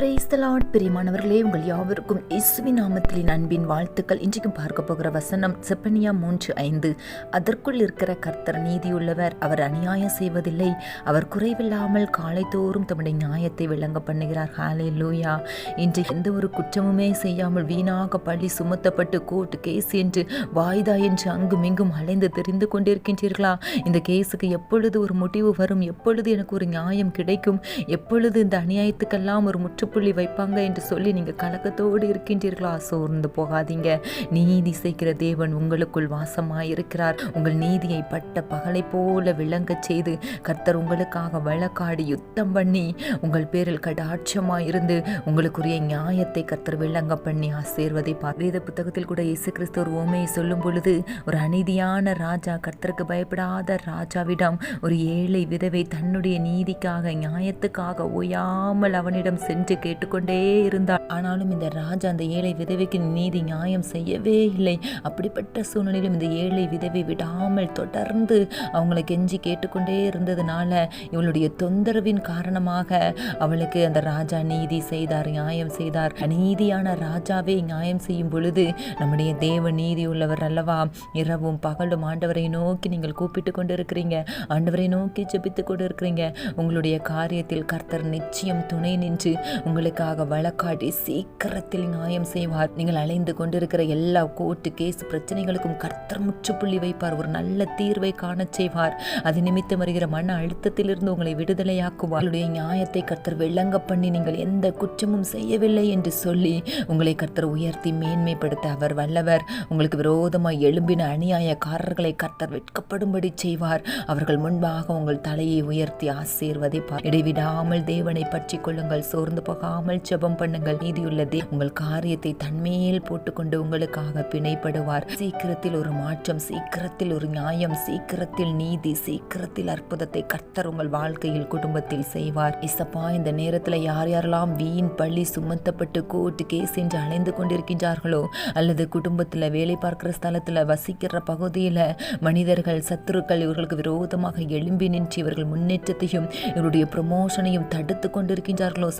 Praise the Lord பிரியமானவர்களே உங்கள் யாவருக்கும் இயேசுவின் நாமத்திலின் அன்பின் வாழ்த்துக்கள். இன்றைக்கும் பார்க்க போகிற வசனம் செப்பனியா மூன்று ஐந்து. அதற்குள் இருக்கிற கர்த்தர் நீதியுள்ளவர் அவர் அநியாயம் செய்வதில்லை அவர் குறைவில்லாமல் காலைதோறும் தம்முடைய நியாயத்தை விளங்க பண்ணுகிறார். ஹாலே லூயா இன்று எந்த ஒரு குற்றமுமே செய்யாமல் வீணாக பள்ளி சுமத்தப்பட்டு கோர்ட் கேஸ் என்று வாய்தா என்று அங்கும் இங்கும் அலைந்து தெரிந்து கொண்டிருக்கின்றீர்களா? இந்த கேஸுக்கு எப்பொழுது ஒரு முடிவு வரும்? எப்பொழுது எனக்கு ஒரு நியாயம் கிடைக்கும்? எப்பொழுது இந்த அநியாயத்துக்கெல்லாம் ஒரு முற்றுப்புள்ளி வைப்பாங்க என்று சொல்லி நீங்கள் கலக்கத்தோடு இருக்கின்றீர்களா? சோர்ந்து போகாதீங்க. நீதி செய்கிற தேவன் உங்களுக்குள் வாசமாயிருக்கிறார். உங்கள் நீதியை பட்ட பகலை போல விளங்கச் செய்து கர்த்தர் உங்களுக்காக வழக்காடி யுத்தம் பண்ணி உங்கள் பேரில் கடாட்சமாக இருந்து உங்களுக்குரிய நியாயத்தை கர்த்தர் விளங்க பண்ணி ஆசேர்வதை வேத புத்தகத்தில் கூட இயேசு கிறிஸ்து ஒரு ஓமையை சொல்லும் பொழுது ஒரு அநீதியான ராஜா கர்த்தருக்கு பயப்படாத ராஜாவிடம் ஒரு ஏழை விதவை தன்னுடைய நீதிக்காக நியாயத்துக்காக ஓயாமல் அவனிடம் சென்று கேட்டுக்கொண்டே இருந்தாள். ஆனாலும் இந்த ராஜா அந்த ஏழை விதவைக்கு நீதி நியாயம் செய்யவே இல்லை. அப்படிப்பட்ட சூழ்நிலையிலும் இந்த ஏழை விதவை விடாமல் தொடர்ந்து அவங்களை கெஞ்சி கேட்டுக்கொண்டே இருந்ததுனால இவளுடைய தொந்தரவின் காரணமாக அவளுக்கு அந்த ராஜா நீதி செய்தார் நியாயம் செய்தார். நீதியான ராஜாவே நியாயம் செய்யும் பொழுது நம்முடைய தேவ நீதி உள்ளவர் அல்லவா? இரவும் பகலும் ஆண்டவரை நோக்கி நீங்கள் கூப்பிட்டு கொண்டு இருக்கிறீங்க ஆண்டவரை நோக்கி ஜெபித்து கொண்டு இருக்கிறீங்க உங்களுடைய காரியத்தில் கர்த்தர் நிச்சயம் துணை நின்று உங்களுக்காக வழக்காடி சீக்கிரத்தில் நியாயம் செய்வார். நீங்கள் அலைந்து கொண்டிருக்கிற எல்லா கோர்ட்டு கேஸ் பிரச்சனைகளுக்கும் கர்த்தர் முற்றுப்புள்ளி வைப்பார். ஒரு நல்ல தீர்வை காண செய்வார். அது நிமித்தம் வருகிற மன அழுத்தத்திலிருந்து உங்களை விடுதலையாக்குவார். உங்களுடைய நியாயத்தை கர்த்தர் விளங்க பண்ணி நீங்கள் எந்த குற்றமும் செய்யவில்லை என்று சொல்லி உங்களை கர்த்தர் உயர்த்தி மேன்மைப்படுத்த அவர் வல்லவர். உங்களுக்கு விரோதமாய் எழும்பின அநியாயக்காரர்களை கர்த்தர் வெட்கப்படும்படி செய்வார். அவர்கள் முன்பாக உங்கள் தலையை உயர்த்தி ஆசீர்வதிப்பார். இடைவிடாமல் தேவனை பற்றி கொள்ளுங்கள். சோர்ந்து போகாமல் ஜெபம் பண்ணுங்கள். நீதியுள்ள உங்கள் காரியத்தை தன்மையில் போட்டுக்கொண்டு உங்களுக்காக பிணைப்படுவார். சீக்கிரத்தில் ஒரு மாற்றம் சீக்கிரத்தில் ஒரு நியாயம் சீக்கிரத்தில் நீதி சீக்கிரத்தில் அற்புதத்தை கர்த்தர் உங்கள் வாழ்க்கையில் குடும்பத்தில் செய்வார். இசப்பா இந்த நேரத்தில் யார் யாரெல்லாம் வீண் பள்ளி சுமத்தப்பட்டு கோர்ட்டு கேஸ் என்று அலைந்து கொண்டிருக்கின்றார்களோ அல்லது குடும்பத்தில் வேலை பார்க்கிற ஸ்தலத்தில் வசிக்கிற பகுதியில் மனிதர்கள் சத்துருக்கள் இவர்களுக்கு விரோதமாக எழும்பி நின்று இவர்கள் முன்னேற்றத்தையும் இவருடைய ப்ரமோஷனையும் தடுத்து கொண்டிருக்கின்றார்களோ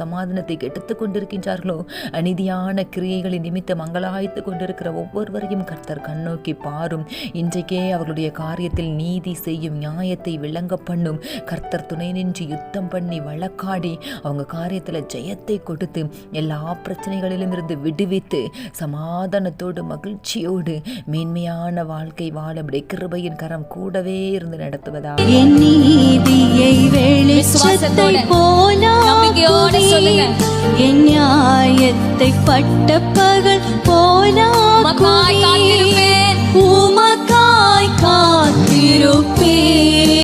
சமாதானத்தை கெடுத்து கொண்டிருக்கின்றார்களோ? அநீதியான கிரியைகளின் நிமித்தம் மங்களாய்த்து கொண்டிருக்கிற ஒவ்வொருவரையும் கர்த்தர் கண்ணோக்கி பாரும். இன்றைக்கே அவர்களுடைய காரியத்தில் நீதி செய்யும் நியாயத்தை விளங்க பண்ணும். கர்த்தர் துணை நின்று யுத்தம் பண்ணி வழக்காடி அவங்க காரியத்தில் ஜெயத்தை கொடுத்து எல்லா பிரச்சனைகளிலும் இருந்து விடுவித்து சமாதானத்தோடு மகிழ்ச்சியோடு மேன்மையான வாழ்க்கை வாழபடி கிருபையின் கரம் கூடவே இருந்து நடத்துவதா என் நீதியை வெளிச்சத்தை விசுவாசத்தோட, நம்பிக்கையோட சொல்லுங்க. என் நியாயத்தை பட்ட பகல்